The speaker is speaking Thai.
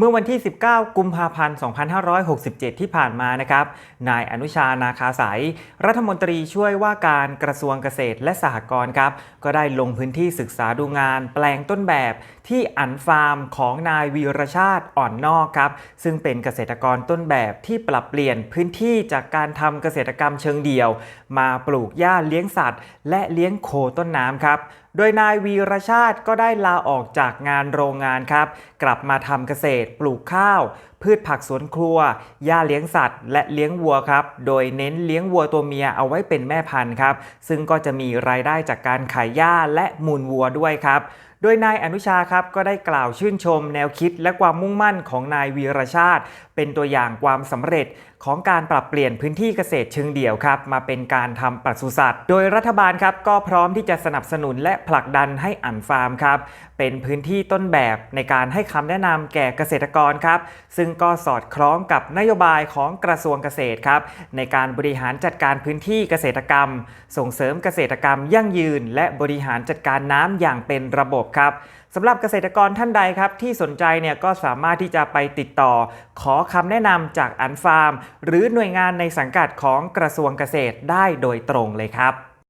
เมื่อวันที่ 19 กุมภาพันธ์ 2567 ที่ผ่านมานะครับ นายอนุชา นาคาสายรัฐมนตรีช่วยว่าการกระทรวงเกษตรและสหกรณ์ครับ ก็ได้ลงพื้นที่ศึกษาดูงาน แปลงต้นแบบที่อันฟาร์มของนายวีรชาติอ่อนนอกครับ ซึ่งเป็นเกษตรกรต้นแบบที่ปรับเปลี่ยนพื้นที่จากการทำเกษตรกรรมเชิงเดี่ยว มาปลูกหญ้าเลี้ยงสัตว์ และเลี้ยงโคต้นน้ำครับโดยนายวีรชาติก็ได้ลาออกจากงานโรงงานครับ กลับมาทำเกษตรปลูกข้าว พืชผักสวนครัวหญ้าเลี้ยงสัตว์ และเลี้ยงวัวครับ โดยเน้นเลี้ยงวัวตัวเมียเอาไว้เป็นแม่พันธุ์ครับ ซึ่งก็จะมีรายได้จากการขายหญ้าและมูลวัวด้วยครับ โดยนายอนุชาครับก็ได้กล่าวชื่นชม แนวคิดและความมุ่งมั่นของนายวีรชาติ เป็นตัวอย่างความสำเร็จของการปรับเปลี่ยนพื้นที่เกษตรเชิงเดี่ยวครับ มาเป็นการทำปศุสัตว์ โดยรัฐบาลครับก็พร้อมที่จะสนับสนุนและผลักดันให้อันฟาร์มครับ เป็นพื้นที่ต้นแบบในการให้คำแนะนำแก่เกษตรกรครับ ซึ่งก็สอดคล้องกับนโยบายของกระทรวงเกษตรครับในการบริหารจัดการพื้นที่เกษตรกรรม ส่งเสริมเกษตรกรรมยั่งยืน และบริหารจัดการน้ำอย่างเป็นระบบครับสำหรับเกษตรกรท่านใดครับที่สนใจเนี่ยก็สามารถที่จะไปติดต่อ ขอคำแนะนำจากอันฟาร์ม หรือหน่วยงานในสังกัดของกระทรวงเกษตรได้โดยตรงเลยครับ